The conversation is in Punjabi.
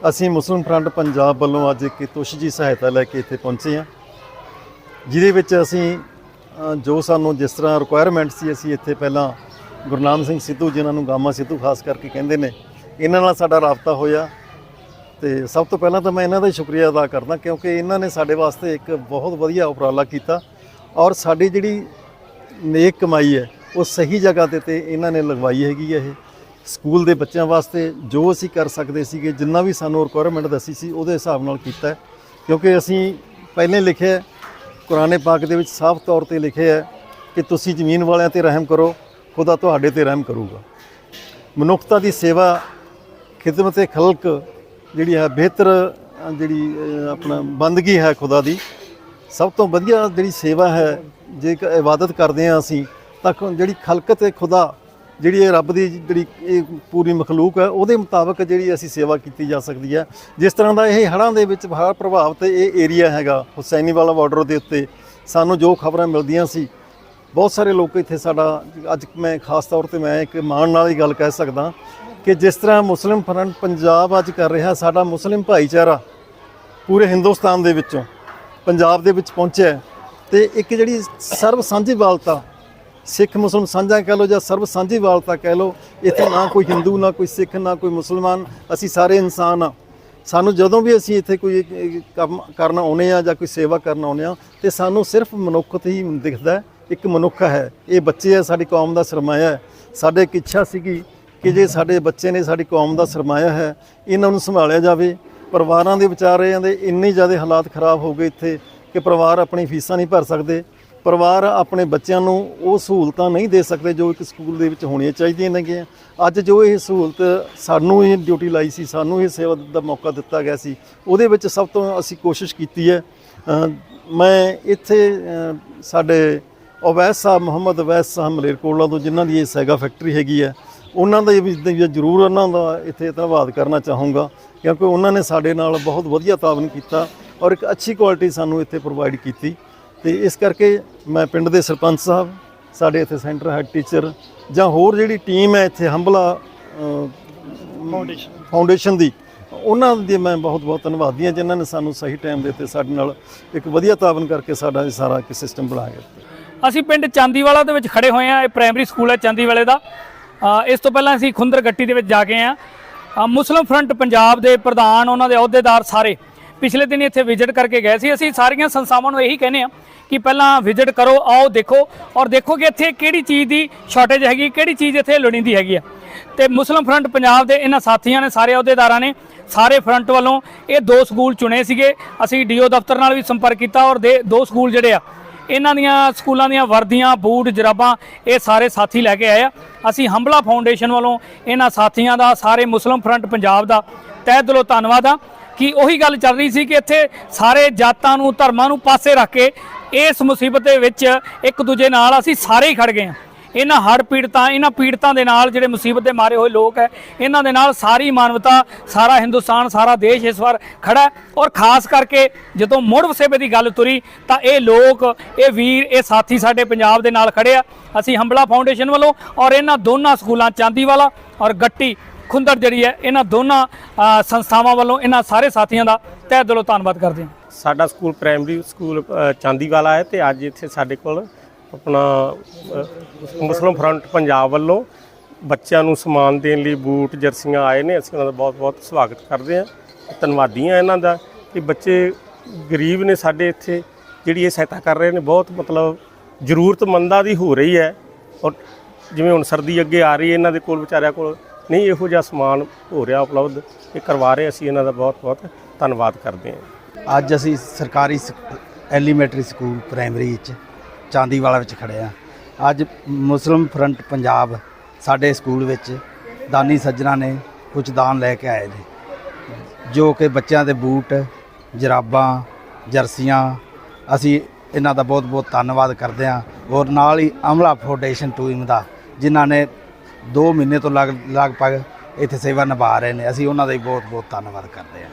ਅਸੀਂ ਮੁਸਲਿਮ ਫਰੰਟ ਪੰਜਾਬ ਵੱਲੋਂ ਅੱਜ ਇੱਕ ਤੁਸ਼ ਜੀ ਸਹਾਇਤਾ ਲੈ ਕੇ ਇੱਥੇ ਪਹੁੰਚੇ ਹਾਂ। ਜਿਹਦੇ ਵਿੱਚ ਅਸੀਂ ਜੋ ਸਾਨੂੰ ਜਿਸ ਤਰ੍ਹਾਂ ਰਿਕੁਆਇਰਮੈਂਟ ਸੀ, ਅਸੀਂ ਇੱਥੇ ਪਹਿਲਾਂ ਗੁਰਨਾਮ ਸਿੰਘ ਸਿੱਧੂ ਜਿਨ੍ਹਾਂ ਨੂੰ ਗਾਮਾ ਸਿੱਧੂ ਖਾਸ ਕਰਕੇ ਕਹਿੰਦੇ ਨੇ। ਇਹਨਾਂ ਨਾਲ ਸਾਡਾ ਰਾਬਤਾ ਹੋਇਆ। ਤੇ ਸਭ ਤੋਂ ਪਹਿਲਾਂ ਤਾਂ ਮੈਂ ਇਹਨਾਂ ਦਾ ਹੀ ਸ਼ੁਕਰੀਆ ਅਦਾ ਕਰਦਾ ਕਿਉਂਕਿ ਇਹਨਾਂ ਨੇ ਸਾਡੇ ਵਾਸਤੇ ਇੱਕ ਬਹੁਤ ਵਧੀਆ ਉਪਰਾਲਾ ਕੀਤਾ ਔਰ ਸਾਡੀ ਜਿਹੜੀ ਨੇਕ ਕਮਾਈ ਹੈ, ਉਹ ਸਹੀ ਜਗ੍ਹਾ ਤੇ ਤੇ ਇਹਨਾਂ ਨੇ ਲਗਵਾਈ ਹੈਗੀ ਹੈ ਇਹ। ਸਕੂਲ ਦੇ ਬੱਚਿਆਂ ਵਾਸਤੇ ਜੋ ਅਸੀਂ ਕਰ ਸਕਦੇ ਸੀਗੇ ਜਿੰਨਾ ਵੀ ਸਾਨੂੰ ਰਿਕੁਆਇਰਮੈਂਟ ਦੱਸੀ ਸੀ ਉਹਦੇ ਹਿਸਾਬ ਨਾਲ ਕੀਤਾ ਕਿਉਂਕਿ ਅਸੀਂ ਪਹਿਲੇ ਲਿਖਿਆ ਹੈ, ਕੁਰਾਨੇ ਪਾਕ ਦੇ ਵਿੱਚ ਸਾਫ਼ ਤੌਰ ਤੇ ਲਿਖਿਆ ਹੈ ਕਿ ਤੁਸੀਂ ਜ਼ਮੀਨ ਵਾਲਿਆਂ ਤੇ ਰਹਿਮ ਕਰੋ ਖੁਦਾ ਤੁਹਾਡੇ ਤੇ ਰਹਿਮ ਕਰੂਗਾ। ਮਨੁੱਖਤਾ ਦੀ ਸੇਵਾ ਖਿਦਮਤ ਖਲਕ ਜਿਹੜੀ ਹੈ ਬਿਹਤਰ ਜਿਹੜੀ ਆਪਣਾ ਬੰਦਗੀ ਹੈ ਖੁਦਾ ਦੀ ਸਭ ਤੋਂ ਵਧੀਆ ਜਿਹੜੀ ਸੇਵਾ ਹੈ ਜੇ ਇਬਾਦਤ ਕਰਦੇ ਹਾਂ ਅਸੀਂ ਤਾਂ ਖ- ਜਿਹੜੀ ਖਲਕਤ ਹੈ ਖੁਦਾ ਜਿਹੜੀ ਇਹ ਰੱਬ ਦੀ ਜਿਹੜੀ ਇਹ ਪੂਰੀ ਮਖਲੂਕ ਹੈ, ਉਹਦੇ ਮੁਤਾਬਕ ਜਿਹੜੀ ਅਸੀਂ ਸੇਵਾ ਕੀਤੀ ਜਾ ਸਕਦੀ ਹੈ। ਜਿਸ ਤਰ੍ਹਾਂ ਦਾ ਇਹ ਹੜ੍ਹਾਂ ਦੇ ਵਿੱਚ ਹੜ੍ਹ ਪ੍ਰਭਾਵਿਤ ਇਹ ਏਰੀਆ ਹੈਗਾ ਹੁਸੈਨੀ ਵਾਲਾ ਬਾਰਡਰ ਦੇ ਉੱਤੇ, ਸਾਨੂੰ ਜੋ ਖਬਰਾਂ ਮਿਲਦੀਆਂ ਸੀ, ਬਹੁਤ ਸਾਰੇ ਲੋਕ ਇੱਥੇ ਸਾਡਾ, ਅੱਜ ਮੈਂ ਖਾਸ ਤੌਰ ਤੇ ਮੈਂ ਇੱਕ ਮਾਣ ਨਾਲ ਹੀ ਗੱਲ ਕਹਿ ਸਕਦਾ ਕਿ ਜਿਸ ਤਰ੍ਹਾਂ ਮੁਸਲਿਮ ਫਰੰਟ ਪੰਜਾਬ ਅੱਜ ਕਰ ਰਿਹਾ, ਸਾਡਾ ਮੁਸਲਿਮ ਭਾਈਚਾਰਾ ਪੂਰੇ ਹਿੰਦੁਸਤਾਨ ਦੇ ਵਿੱਚੋਂ, ਪੰਜਾਬ ਦੇ ਵਿੱਚ ਪਹੁੰਚਿਆ ਹੈ। ਤੇ ਇੱਕ ਜਿਹੜੀ ਸਰਬ ਸਾਂਝੀਵਾਲਤਾ ਸਿੱਖ ਮੁਸਲਮ ਸਾਂਝਾ ਕਹਿ ਲਓ ਜਾਂ ਸਰਬ ਸਾਂਝੀਵਾਲਤਾ ਕਹਿ ਲਓ, ਇੱਥੇ ਨਾ ਕੋਈ ਹਿੰਦੂ, ਨਾ ਕੋਈ ਸਿੱਖ, ਨਾ ਕੋਈ ਮੁਸਲਮਾਨ, ਅਸੀਂ ਸਾਰੇ ਇਨਸਾਨ ਆ ਸਾਨੂੰ ਜਦੋਂ ਵੀ ਅਸੀਂ ਇੱਥੇ ਕੋਈ ਕੰਮ ਕਰਨ ਆਉਨੇ ਆ ਜਾਂ ਕੋਈ ਸੇਵਾ ਕਰਨ ਆਉਨੇ ਆ, ਤੇ ਸਾਨੂੰ ਸਿਰਫ ਮਨੁੱਖਤ ਹੀ ਦਿਖਦਾ ਇੱਕ ਮਨੁੱਖ ਹੈ। ਇਹ ਬੱਚੇ ਹੈ ਸਾਡੀ ਕੌਮ ਦਾ ਸਰਮਾਇਆ ਹੈ। ਸਾਡੇ ਇੱਕ ਇੱਛਾ ਸੀਗੀ ਕਿ ਜੇ ਸਾਡੇ ਬੱਚੇ ਨੇ ਸਾਡੀ ਕੌਮ ਦਾ ਸਰਮਾਇਆ ਹੈ, ਇਹਨਾਂ ਨੂੰ ਸੰਭਾਲਿਆ ਜਾਵੇ। ਪਰਿਵਾਰਾਂ ਦੇ ਵਿਚਾਰਿਆਂ ਦੇ ਇੰਨੇ ਜ਼ਿਆਦਾ ਹਾਲਾਤ ਖਰਾਬ ਹੋ ਗਏ ਇੱਥੇ ਕਿ ਪਰਿਵਾਰ ਆਪਣੀ ਫੀਸਾਂ ਨਹੀਂ ਭਰ ਸਕਦੇ। ਪਰਿਵਾਰ ਆਪਣੇ ਬੱਚਿਆਂ ਨੂੰ ਉਹ ਸਹੂਲਤਾਂ ਨਹੀਂ ਦੇ ਸਕਦੇ ਜੋ ਇੱਕ ਸਕੂਲ ਦੇ ਵਿੱਚ ਹੋਣੀਆਂ ਚਾਹੀਦੀਆਂ ਨੇਗੀਆਂ ਅੱਜ ਜੋ ਇਹ ਸਹੂਲਤ ਸਾਨੂੰ ਇਹ ਡਿਊਟੀ ਲਾਈ ਸੀ, ਸਾਨੂੰ ਇਹ ਸੇਵਾ ਦਾ ਮੌਕਾ ਦਿੱਤਾ ਗਿਆ ਸੀ, ਉਹਦੇ ਵਿੱਚ ਸਭ ਤੋਂ ਅਸੀਂ ਕੋਸ਼ਿਸ਼ ਕੀਤੀ ਹੈ। ਮੈਂ ਇੱਥੇ ਸਾਡੇ ਅਵੈਸ ਸਾਹਿਬ, ਮੁਹੰਮਦ ਅਵੈਸ ਸਾਹਿਬ ਮਲੇਰਕੋਟਲਾ ਤੋਂ ਜਿਨ੍ਹਾਂ ਦੀ ਇਹ ਸੈਗਾ ਫੈਕਟਰੀ ਹੈਗੀ ਹੈ, ਉਹਨਾਂ ਦਾ ਵੀ ਜ਼ਰੂਰ ਉਹਨਾਂ ਦਾ ਇੱਥੇ ਧੰਨਵਾਦ ਕਰਨਾ ਚਾਹੂੰਗਾ, ਕਿਉਂਕਿ ਉਹਨਾਂ ਨੇ ਸਾਡੇ ਨਾਲ ਬਹੁਤ ਵਧੀਆ ਤਾਵਨ ਕੀਤਾ ਔਰ ਇੱਕ ਅੱਛੀ ਕੁਆਲਿਟੀ ਸਾਨੂੰ ਇੱਥੇ ਪ੍ਰੋਵਾਈਡ ਕੀਤੀ। ਤੇ ਇਸ ਕਰਕੇ ਮੈਂ ਪਿੰਡ ਦੇ ਸਰਪੰਚ ਸਾਹਿਬ ਸਾਡੇ ਇੱਥੇ ਸੈਂਟਰ ਹੈਡ ਟੀਚਰ ਜਾਂ ਹੋਰ ਜਿਹੜੀ ਟੀਮ ਹੈ ਇੱਥੇ ਹੰਬਲਾ ਫਾਊਂਡੇਸ਼ਨ ਫਾਊਂਡੇਸ਼ਨ ਦੀ ਉਹਨਾਂ ਦੀ ਮੈਂ ਬਹੁਤ ਬਹੁਤ ਧੰਨਵਾਦੀ ਹਾਂ ਜਿਨ੍ਹਾਂ ਨੇ ਸਾਨੂੰ ਸਹੀ ਟਾਈਮ ਦੇ ਉੱਤੇ ਸਾਡੇ ਨਾਲ ਇੱਕ ਵਧੀਆ ਤਾਵਨ ਕਰਕੇ ਸਾਡਾ ਇਹ ਸਾਰਾ ਇੱਕ ਸਿਸਟਮ ਬਣਾ ਗਿਆ ਅਸੀਂ ਪਿੰਡ ਚਾਂਦੀਵਾਲਾ ਦੇ ਵਿੱਚ ਖੜੇ ਹੋਏ ਆ ਇਹ ਪ੍ਰਾਇਮਰੀ ਸਕੂਲ ਹੈ ਚਾਂਦੀਵਾਲੇ ਦਾ। ਇਸ ਤੋਂ ਪਹਿਲਾਂ ਅਸੀਂ ਖੁੰਦਰ ਗੱਟੀ ਦੇ ਵਿੱਚ ਜਾ ਕੇ ਆ ਮੁਸਲਿਮ ਫਰੰਟ ਪੰਜਾਬ ਦੇ ਪ੍ਰਧਾਨ ਉਹਨਾਂ ਦੇ ਅਹੁਦੇਦਾਰ ਸਾਰੇ ਪਿਛਲੇ ਦਿਨ ਇੱਥੇ ਵਿਜ਼ਿਟ ਕਰਕੇ ਗਏ ਸੀ। ਅਸੀਂ ਸਾਰੀਆਂ ਸੰਸਥਾਵਾਂ ਨੂੰ ਇਹੀ ਕਹਿੰਦੇ ਆ ਕਿ ਪਹਿਲਾਂ ਵਿਜ਼ਿਟ ਕਰੋ, ਆਓ, ਦੇਖੋ ਔਰ ਦੇਖੋ ਕਿ ਇੱਥੇ ਕਿਹੜੀ ਚੀਜ਼ ਦੀ ਸ਼ਾਰਟੇਜ ਹੈਗੀ, ਕਿਹੜੀ ਚੀਜ਼ ਇੱਥੇ ਲੋੜੀਂਦੀ ਹੈਗੀ ਆ। ਤੇ ਮੁਸਲਿਮ ਫਰੰਟ ਪੰਜਾਬ ਦੇ ਇਹਨਾਂ ਸਾਥੀਆਂ ਨੇ, ਸਾਰੇ ਅਹੁਦੇਦਾਰਾਂ ਨੇ, ਸਾਰੇ ਫਰੰਟ ਵੱਲੋਂ ਇਹ ਦੋ ਸਕੂਲ ਚੁਣੇ ਸੀਗੇ। ਅਸੀਂ ਡੀਓ ਦਫ਼ਤਰ ਨਾਲ ਵੀ ਸੰਪਰਕ ਕੀਤਾ ਔਰ ਦੇ ਦੋ ਸਕੂਲ ਜਿਹੜੇ ਆ, ਇਹਨਾਂ ਦੀਆਂ ਸਕੂਲਾਂ ਦੀਆਂ ਵਰਦੀਆਂ, ਬੂਟ, ਜਰਾਬਾਂ, ਇਹ ਸਾਰੇ ਸਾਥੀ ਲੈ ਕੇ ਆਏ ਆ। ਅਸੀਂ ਹੰਬਲਾ ਫਾਊਂਡੇਸ਼ਨ ਵੱਲੋਂ ਇਹਨਾਂ ਸਾਥੀਆਂ ਦਾ, ਸਾਰੇ ਮੁਸਲਿਮ ਫਰੰਟ ਪੰਜਾਬ ਦਾ ਤਹਿ ਦਿਲੋਂ ਧੰਨਵਾਦ ਆ। ਕਿ ਉਹੀ ਗੱਲ ਚੱਲ ਰਹੀ ਸੀ ਕਿ ਇੱਥੇ ਸਾਰੇ ਜਾਤਾਂ ਨੂੰ, ਧਰਮਾਂ ਨੂੰ ਪਾਸੇ ਰੱਖ ਕੇ ਇਸ ਮੁਸੀਬਤ ਦੇ ਵਿੱਚ ਇੱਕ ਦੂਜੇ ਨਾਲ ਅਸੀਂ ਸਾਰੇ ਹੀ ਖੜ ਗਏ ਹਾਂ। ਇਹਨਾਂ ਹੜ੍ਹ ਪੀੜਤਾਂ ਇਹਨਾਂ ਪੀੜਤਾਂ ਦੇ ਨਾਲ ਜਿਹੜੇ ਮੁਸੀਬਤ ਦੇ ਮਾਰੇ ਹੋਏ ਲੋਕ ਹੈ ਇਹਨਾਂ ਦੇ ਨਾਲ ਸਾਰੀ ਮਾਨਵਤਾ ਸਾਰਾ ਹਿੰਦੁਸਤਾਨ ਸਾਰਾ ਦੇਸ਼ ਇਸ ਵਾਰ ਖੜਾ ਔਰ ਖਾਸ ਕਰਕੇ ਜਦੋਂ ਮੁੜ ਵਸੇਬੇ ਦੀ ਗੱਲ ਤੁਰੀ ਤਾਂ ਇਹ ਲੋਕ ਇਹ ਵੀਰ ਇਹ ਸਾਥੀ ਸਾਡੇ ਪੰਜਾਬ ਦੇ ਨਾਲ ਖੜੇ ਆ। ਅਸੀਂ ਹੰਬਲਾ ਫਾਊਂਡੇਸ਼ਨ ਵੱਲੋਂ ਔਰ ਇਹਨਾਂ ਦੋਨਾਂ ਸਕੂਲਾਂ ਚਾਂਦੀਵਾਲਾ ਔਰ ਗੱਟੀ ਖੁੰਦਰ ਜਿਹੜੀ ਹੈ ਇਹਨਾਂ ਦੋਨਾਂ ਸੰਸਥਾਵਾਂ ਵੱਲੋਂ ਇਹਨਾਂ ਸਾਰੇ ਸਾਥੀਆਂ ਦਾ ਤਹਿ ਦਿਲੋਂ ਧੰਨਵਾਦ ਕਰਦੇ ਹਾਂ। ਸਾਡਾ ਸਕੂਲ ਪ੍ਰਾਇਮਰੀ ਸਕੂਲ ਅ, ਚਾਂਦੀਵਾਲਾ ਹੈ ਤੇ ਅੱਜ ਇੱਥੇ ਸਾਡੇ ਕੋਲ ਆਪਣਾ ਮੁਸਲਿਮ ਫਰੰਟ ਪੰਜਾਬ ਵੱਲੋਂ ਬੱਚਿਆਂ ਨੂੰ ਸਮਾਨ ਦੇਣ ਲਈ ਬੂਟ, ਜਰਸੀਆਂ ਆਏ ਨੇ। ਅਸੀਂ ਉਹਨਾਂ ਦਾ ਬਹੁਤ-ਬਹੁਤ ਸਵਾਗਤ ਕਰਦੇ ਹਾਂ ਧੰਨਵਾਦੀ ਹਾਂ ਇਹਨਾਂ ਦਾ ਕਿ ਬੱਚੇ ਗਰੀਬ ਨੇ ਸਾਡੇ ਇੱਥੇ, ਜਿਹੜੀ ਇਹ ਸਹਾਇਤਾ ਕਰ ਰਹੇ ਨੇ, ਬਹੁਤ ਮਤਲਬ ਜ਼ਰੂਰਤਮੰਦਾਂ ਦੀ ਹੋ ਰਹੀ ਹੈ। ਔਰ ਜਿਵੇਂ ਹੁਣ ਸਰਦੀ ਅੱਗੇ ਆ ਰਹੀ ਹੈ, ਇਹਨਾਂ ਦੇ ਕੋਲ ਵਿਚਾਰਿਆਂ ਕੋਲ ਨਹੀਂ ਇਹੋ ਜਿਹਾ ਸਮਾਨ ਹੋ ਰਿਹਾ ਉਪਲਬਧ, ਇਹ ਕਰਵਾ ਰਹੇ ਅਸੀਂ ਇਹਨਾਂ ਦਾ ਬਹੁਤ-ਬਹੁਤ ਧੰਨਵਾਦ ਕਰਦੇ ਹਾਂ। ਅੱਜ ਅਸੀਂ ਸਰਕਾਰੀ ਸਕ- ਐਲੀਮੈਂਟਰੀ ਸਕੂਲ, ਪ੍ਰਾਇਮਰੀ ਵਿੱਚ ਚਾਂਦੀਵਾਲਾ ਵਿੱਚ ਖੜੇ ਆ। ਅੱਜ ਮੁਸਲਿਮ ਫਰੰਟ ਪੰਜਾਬ ਸਾਡੇ ਸਕੂਲ ਵਿੱਚ ਦਾਨੀ ਸੱਜਣਾ ਨੇ ਕੁਝ ਦਾਨ ਲੈ ਕੇ ਆਏ ਨੇ, ਜੋ ਕਿ ਬੱਚਿਆਂ ਦੇ ਬੂਟ, ਜਰਾਬਾਂ, ਜਰਸੀਆਂ, ਅਸੀਂ ਇਹਨਾਂ ਦਾ ਬਹੁਤ ਬਹੁਤ ਧੰਨਵਾਦ ਕਰਦੇ ਹਾਂ ਔਰ ਨਾਲ ਹੀ ਅਮਲਾ ਫਾਊਂਡੇਸ਼ਨ ਟੀਮ ਦਾ, ਜਿਨ੍ਹਾਂ ਨੇ 2 ਮਹੀਨੇ ਤੋਂ ਲਗ ਲਗਭਗ ਇੱਥੇ ਸੇਵਾ ਨਿਭਾ ਰਹੇ ਨੇ, ਅਸੀਂ ਉਹਨਾਂ ਦਾ ਹੀ ਬਹੁਤ ਬਹੁਤ ਧੰਨਵਾਦ ਕਰਦੇ ਹਾਂ।